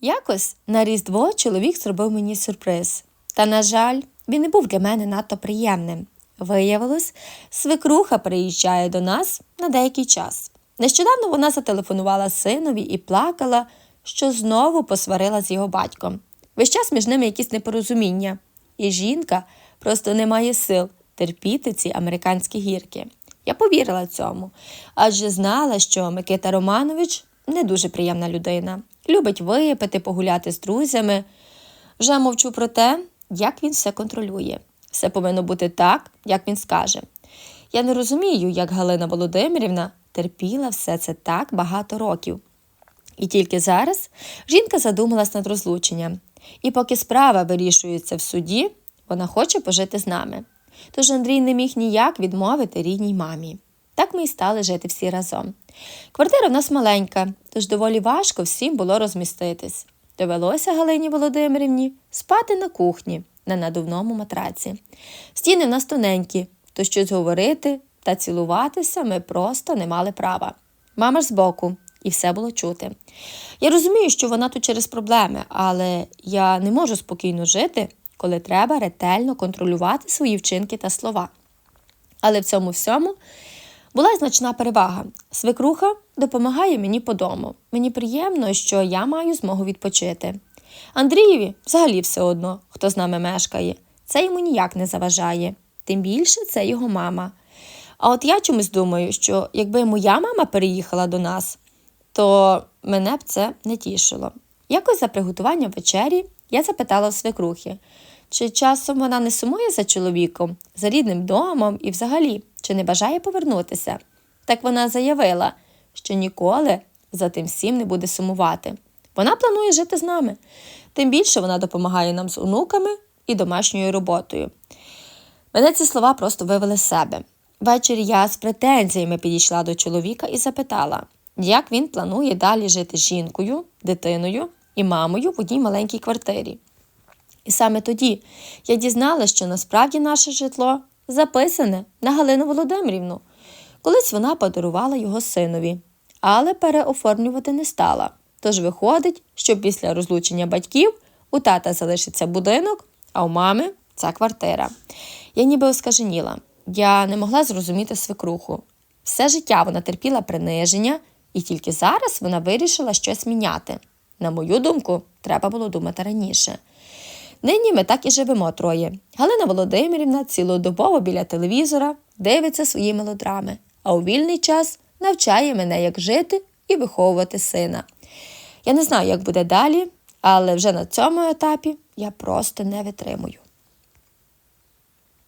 Якось на Різдво чоловік зробив мені сюрприз. Та, на жаль, він не був для мене надто приємним. Виявилось, свекруха приїжджає до нас на деякий час. Нещодавно вона зателефонувала синові і плакала, що знову посварила з його батьком. Весь час між ними якісь непорозуміння, і жінка просто не має сил терпіти ці американські гірки. Я повірила цьому, адже знала, що Микита Романович не дуже приємна людина, любить випити, погуляти з друзями. Вже мовчу про те, як він все контролює. Все повинно бути так, як він скаже. Я не розумію, як Галина Володимирівна терпіла все це так багато років. І тільки зараз жінка задумалась над розлученням. І поки справа вирішується в суді, вона хоче пожити з нами. Тож Андрій не міг ніяк відмовити рідній мамі. Так ми й стали жити всі разом. Квартира в нас маленька, тож доволі важко всім було розміститись. Довелося Галині Володимирівні спати на кухні на надувному матраці. Стіни в нас тоненькі, то щось говорити та цілуватися ми просто не мали права. Мама ж збоку, і все було чути. Я розумію, що вона тут через проблеми, але я не можу спокійно жити, коли треба ретельно контролювати свої вчинки та слова. Але в цьому всьому була значна перевага. Свекруха допомагає мені по дому. Мені приємно, що я маю змогу відпочити. Андрієві взагалі все одно, хто з нами мешкає. Це йому ніяк не заважає. Тим більше це його мама. А от я чомусь думаю, що якби моя мама переїхала до нас, то мене б це не тішило. Якось за приготуванням вечері я запитала у свекрухи, чи часом вона не сумує за чоловіком, за рідним домом і взагалі, чи не бажає повернутися. Так вона заявила, що ніколи за тим всім не буде сумувати. Вона планує жити з нами. Тим більше вона допомагає нам з онуками і домашньою роботою. Мене ці слова просто вивели з себе. Ввечері я з претензіями підійшла до чоловіка і запитала, як він планує далі жити з жінкою, дитиною і мамою в одній маленькій квартирі. І саме тоді я дізналася, що насправді наше житло записане на Галину Володимирівну. Колись вона подарувала його синові, але переоформлювати не стала. Тож виходить, що після розлучення батьків у тата залишиться будинок, а у мами ця квартира. Я ніби оскаженіла. Я не могла зрозуміти свекруху. Все життя вона терпіла приниження, і тільки зараз вона вирішила щось міняти. На мою думку, треба було думати раніше. Нині ми так і живемо троє. Галина Володимирівна цілодобово біля телевізора дивиться свої мелодрами, а у вільний час навчає мене, як жити і виховувати сина. Я не знаю, як буде далі, але вже на цьому етапі я просто не витримую.